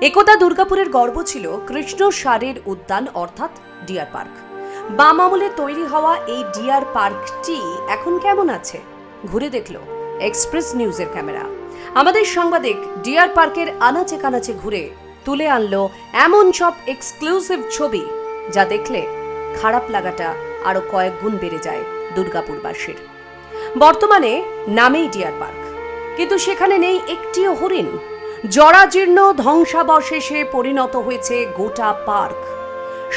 একদা দুর্গাপুরের গর্ব ছিল কৃষ্ণ সারের উদ্যান, অর্থাৎ ডিয়ার পার্ক। বাম আমলে তৈরি হওয়া এই ডিয়ার পার্কটি এখন কেমন আছে? ঘুরে দেখল এক্সপ্রেস নিউজের ক্যামেরা। আমাদের সাংবাদিক ডিয়ার পার্কের আনাচে কানাচে ঘুরে তুলে আনলো এমন সব এক্সক্লুসিভ ছবি, যা দেখলে খারাপ লাগাটা আরও কয়েক গুণ বেড়ে যায় দুর্গাপুরবাসীর। বর্তমানে নামেই ডিয়ার পার্ক, কিন্তু সেখানে নেই একটিও হরিণ। জরাজীর্ণ ধ্বংসাবশেষে পরিণত হয়েছে গোটা পার্ক।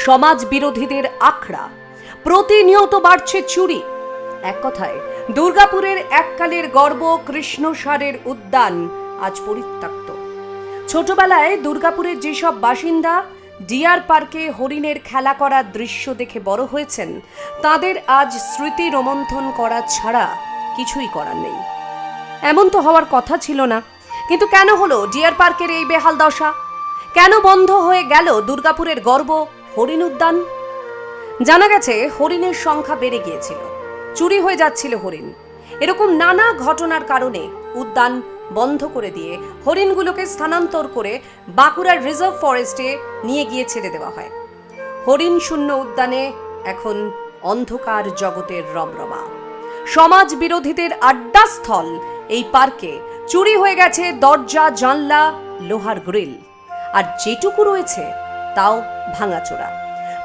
সমাজ বিরোধীদের আখড়া, প্রতিনিয়ত বাড়ছে চুরি। এক কথায়, দুর্গাপুরের এককালের গর্ব কৃষ্ণসারের উদ্যান আজ পরিত্যক্ত। ছোটবেলায় দুর্গাপুরের যেসব বাসিন্দা ডিয়ার পার্কে হরিণের খেলা করার দৃশ্য দেখে বড় হয়েছেন, তাদের আজ স্মৃতি রোমন্থন করা ছাড়া কিছুই করার নেই। এমন তো হওয়ার কথা ছিল না। কিন্তু কেন হলো ডিয়ার পার্কের এই বেহাল দশা? কেন বন্ধ হয়ে গেল দুর্গাপুরের গর্ব, হরিণ উদ্যান? জানা গেছে, হরিণের সংখ্যা বেড়ে গিয়েছিল। চুরি হয়ে যাচ্ছিল হরিণ। এরকম নানা ঘটনার কারণে উদ্যান বন্ধ করে দিয়ে হরিণগুলোকে স্থানান্তর করে বাঁকুড়ার রিজার্ভ ফরেস্টে নিয়ে গিয়ে ছেড়ে দেওয়া হয়। হরিণ শূন্য উদ্যানে এখন অন্ধকার জগতের রমরমা। সমাজ বিরোধীদের আড্ডাস্থল এই পার্কে চুরি হয়ে গেছে দরজা, জানলা, লোহার গ্রিল। আর যেটুকু রয়েছে, তাও ভাঙাচোরা।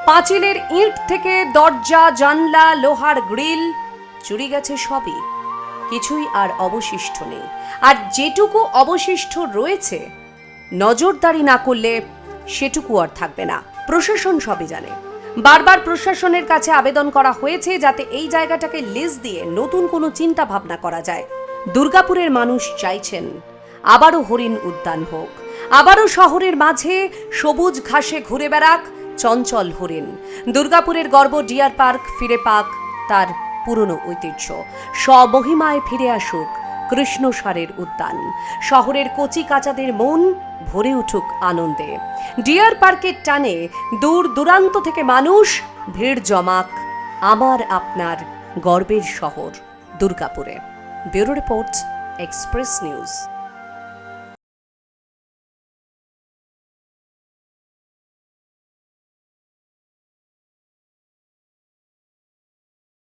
পাঁচিলের ইঁট থেকে দরজা, জানলা, লোহার গ্রিল চুরি গেছে সবই। কিছুই আর অবশিষ্ট নেই। আর যেটুকু অবশিষ্ট রয়েছে, নজরদারি না করলে সেটুকু আর থাকবে না। প্রশাসন সবই জানে। বারবার প্রশাসনের কাছে আবেদন করা হয়েছে যাতে এই জায়গাটাকে লিজ দিয়ে নতুন কোনো চিন্তা ভাবনা করা যায়। দুর্গাপুরের মানুষ চাইছেন, আবারও হরিণ উদ্যান হোক। আবারও শহরের মাঝে সবুজ ঘাসে ঘুরে বেড়াক চঞ্চল হরিণ। দুর্গাপুরের গর্ব ডিয়ার পার্ক ফিরে পাক তার পুরনো ঐতিহ্য। স্বমহিমায় ফিরে আসুক কৃষ্ণসারের উদ্যান। শহরের কচি কাচাদের মন ভরে উঠুক আনন্দে। ডিয়ার পার্কের টানে দূর দূরান্ত থেকে মানুষ ভিড় জমাক। আমার আপনার গর্বের শহর দুর্গাপুরে। Bureau report express news